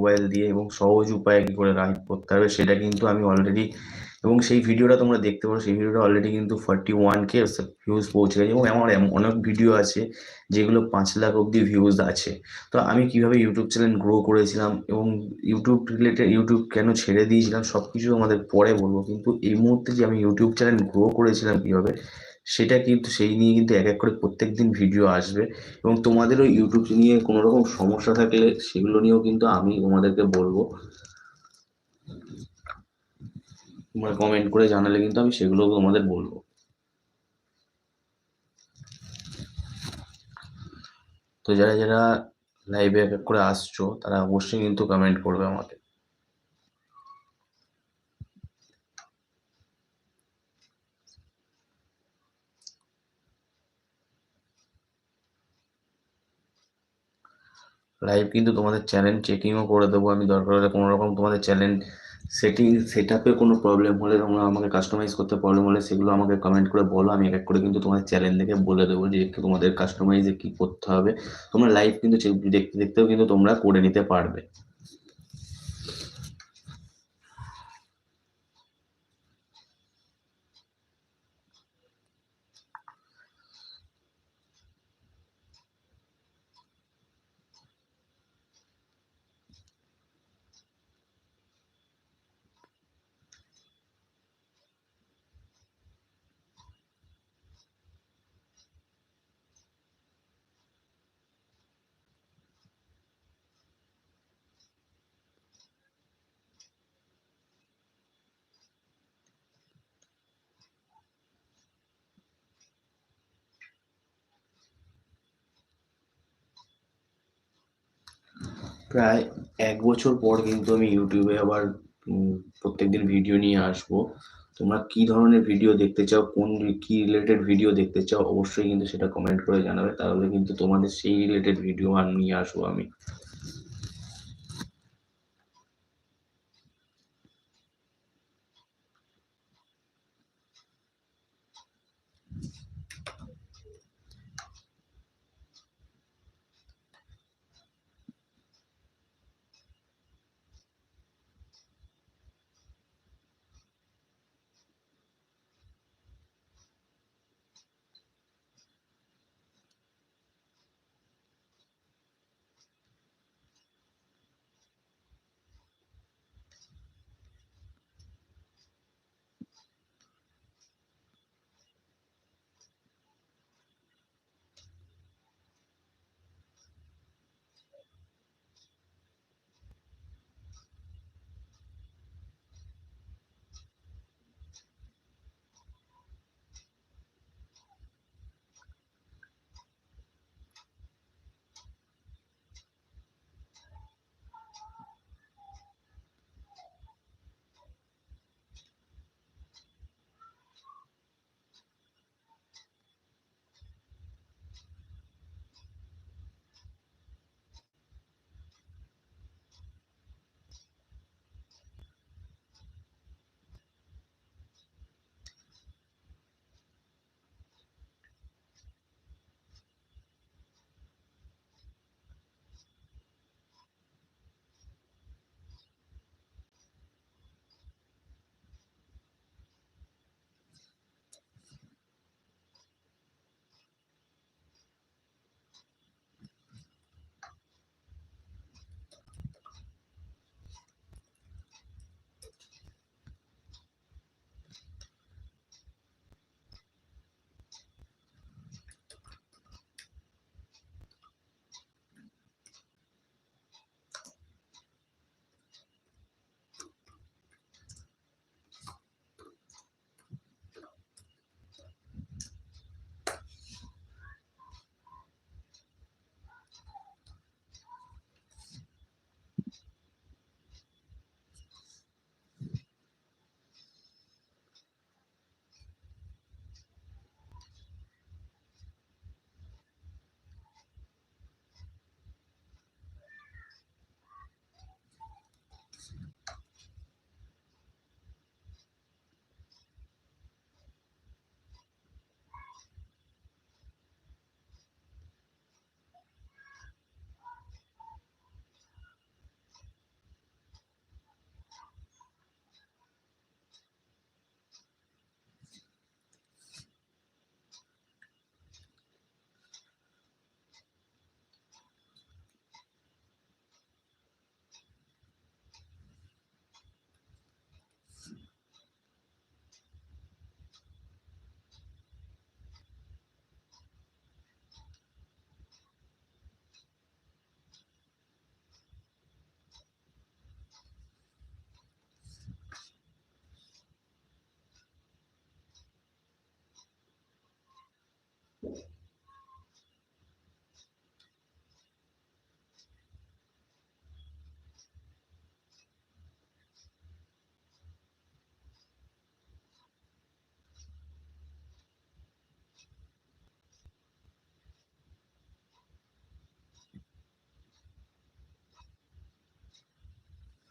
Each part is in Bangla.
মোবাইল দিয়ে এবং সহজ উপায়ে কি করে রাইড করতে হবে, সেটা কিন্তু আমি অলরেডি এবং সেই ভিডিওটা তোমরা দেখতে পারো, সেই ভিডিওটা অলরেডি কিন্তু ফর্টি ওয়ান কে ভিউজ পৌঁছে গেছে এবং আমার অনেক ভিডিও আছে যেগুলো পাঁচ লাখ অব্দি ভিউজ আছে। তো আমি কীভাবে ইউটিউব চ্যানেল গ্রো করেছিলাম এবং ইউটিউব রিলেটেড ইউটিউব কেন ছেড়ে দিয়েছিলাম সব কিছু আমাদের পরে বলব, কিন্তু এই মুহূর্তে যে আমি ইউটিউব চ্যানেল গ্রো করেছিলাম কীভাবে সেটা কিন্তু সেই নিয়ে কিন্তু এক এক করে প্রত্যেক দিন ভিডিও আসবে এবং তোমাদেরও ইউটিউব নিয়ে কোনো রকম সমস্যা থাকলে সেগুলো নিয়েও কিন্তু আমি তোমাদেরকে বলব। তোমরা কমেন্ট করে জানালে কিন্তু আমি সেগুলো তোমাদের বলব। তো যারা যারা লাইভে এক এক করে আসছো, তারা অবশ্যই কিন্তু কমেন্ট করবে আমাকে। লাইভ কিন্তু তোমাদের চ্যানেল চেকিংও করে দেবো। আমি দরকার হলে কোনো রকম তোমাদের চ্যানেল সেটিং সেট আপে কোনো প্রবলেম হলে তোমরা আমাকে কাস্টমাইজ করতে প্রবলেম হলে সেগুলো আমাকে কমেন্ট করে বলো। আমি এক এক করে কিন্তু তোমাদের চ্যানেল দেখে বলে দেবো যে তোমাদের কাস্টমাইজে কী করতে হবে। তোমরা লাইভ কিন্তু দেখতে, দেখতেও কিন্তু তোমরা করে নিতে পারবে। প্রায় এক বছর পর কিন্তু আমি ইউটিউবে আবার প্রত্যেকদিন ভিডিও নিয়ে আসব। তোমরা কি ধরনের ভিডিও দেখতে চাও, কোন কি রিলেটেড ভিডিও দেখতে চাও, অবশ্যই কিন্তু সেটা কমেন্ট করে জানাবে। তাহলে কিন্তু তোমাদের সেই রিলেটেড ভিডিও আর নিয়ে আসব আমি।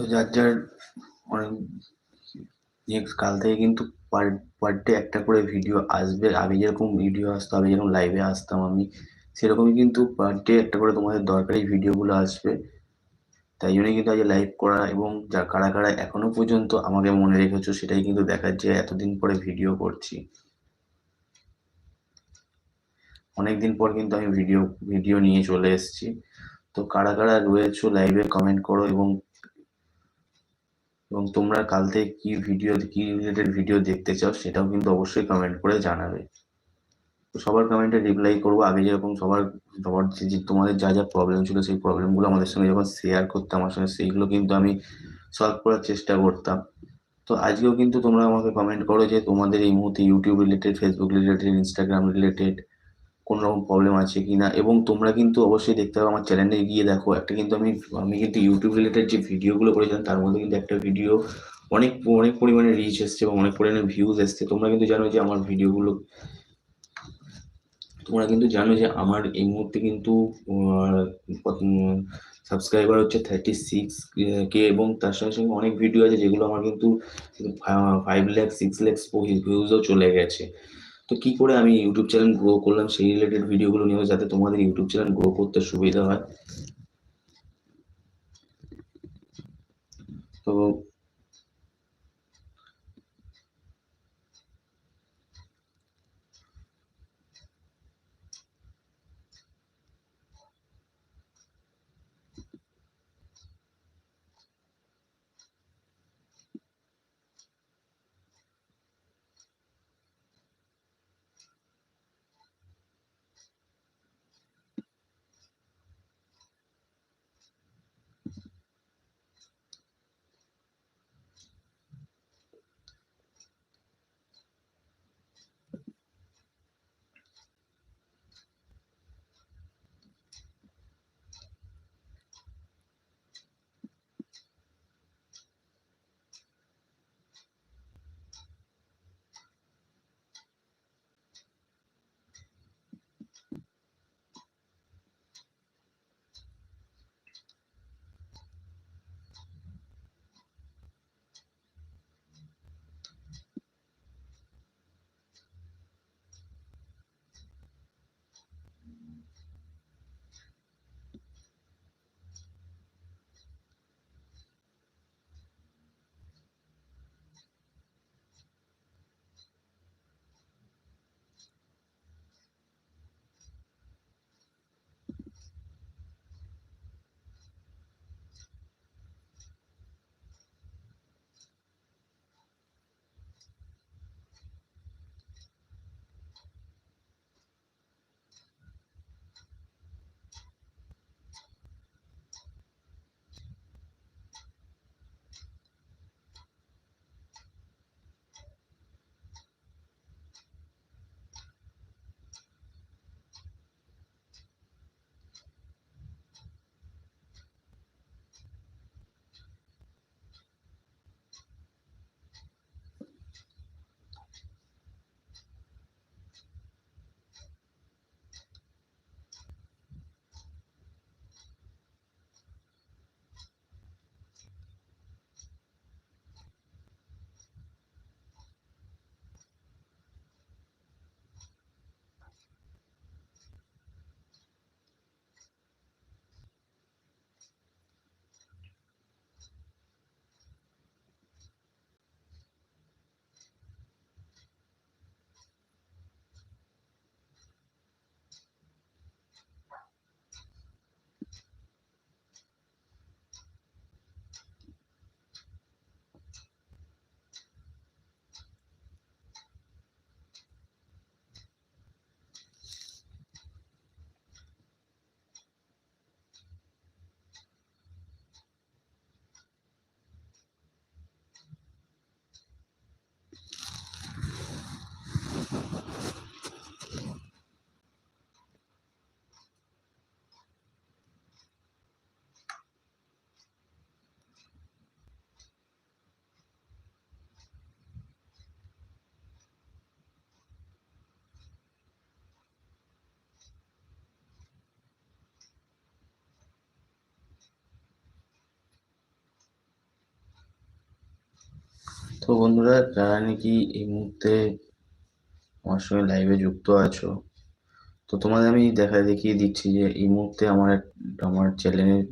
তো যার যার অনেক নেক্সট কাল থেকে কিন্তু পার পার ডে একটা করে ভিডিও আসবে। আগে যেরকম ভিডিও আসতো, আগে যেরকম লাইভে আসতাম আমি, সেরকমই কিন্তু পার ডে একটা করে তোমাদের দরকারি ভিডিওগুলো আসবে। তাই জন্যই কিন্তু আজ লাইভ করা এবং যা, কারা কারা এখনও পর্যন্ত আমাকে মনে রেখেছো, সেটাই কিন্তু দেখার যে এতদিন পরে ভিডিও করছি। অনেকদিন পর কিন্তু আমি ভিডিও ভিডিও নিয়ে চলে এসেছি। তো কারা কারা রয়েছো লাইভে কমেন্ট করো এবং এবং তোমরা কাল থেকে কি ভিডিও কি রিলেটেড ভিডিও দেখতে চাও সেটাও কিন্তু অবশ্যই কমেন্ট করে জানাবে। তো সবার কমেন্টে রিপ্লাই করব। আগে যেরকম সবার সবার যে তোমাদের যা যা প্রবলেম ছিল সেই প্রবলেমগুলো আমাদের সঙ্গে যখন শেয়ার করতাম আমার সঙ্গে, সেইগুলো কিন্তু আমি সলভ করার চেষ্টা করতাম। তো আজকেও কিন্তু তোমরা আমাকে কমেন্ট করো যে তোমাদের এই মুহূর্তে YouTube related Facebook related Instagram related কোনো রকম প্রবলেম আছে কি না এবং তোমরা কিন্তু অবশ্যই দেখতে হবে আমার চ্যানেলে গিয়ে দেখো, একটা কিন্তু আমি আমি কিন্তু ইউটিউব রিলেটেড যে ভিডিওগুলো করেছিলাম, তার মধ্যে কিন্তু একটা ভিডিও অনেক অনেক পরিমাণে রিচ এসছে এবং অনেক পরিমাণে ভিউজ এসছে। তোমরা কিন্তু জানো যে আমার ভিডিওগুলো তোমরা কিন্তু জানো যে আমার এই মুহূর্তে কিন্তু সাবস্ক্রাইবার হচ্ছে থার্টি সিক্স কে এবং তার সঙ্গে সঙ্গে অনেক ভিডিও আছে যেগুলো আমার কিন্তু ফাইভ ল্যাক সিক্স ল্যাক্স ভিউজও চলে গেছে। তো কি করে আমি ইউটিউব চ্যানেল গ্রো করলাম? সেই রিলেটেড ভিডিওগুলো নিয়েও যাতে তোমাদের ইউটিউব চ্যানেল গ্রো করতে সুবিধা হয়। তো তো বন্ধুরা, যারা নাকি এই মুহূর্তে আমার সঙ্গে লাইভে যুক্ত আছো, তো তোমাদের আমি দেখা দেখিয়ে দিচ্ছি যে এই মুহূর্তে আমার আমার চ্যানেলের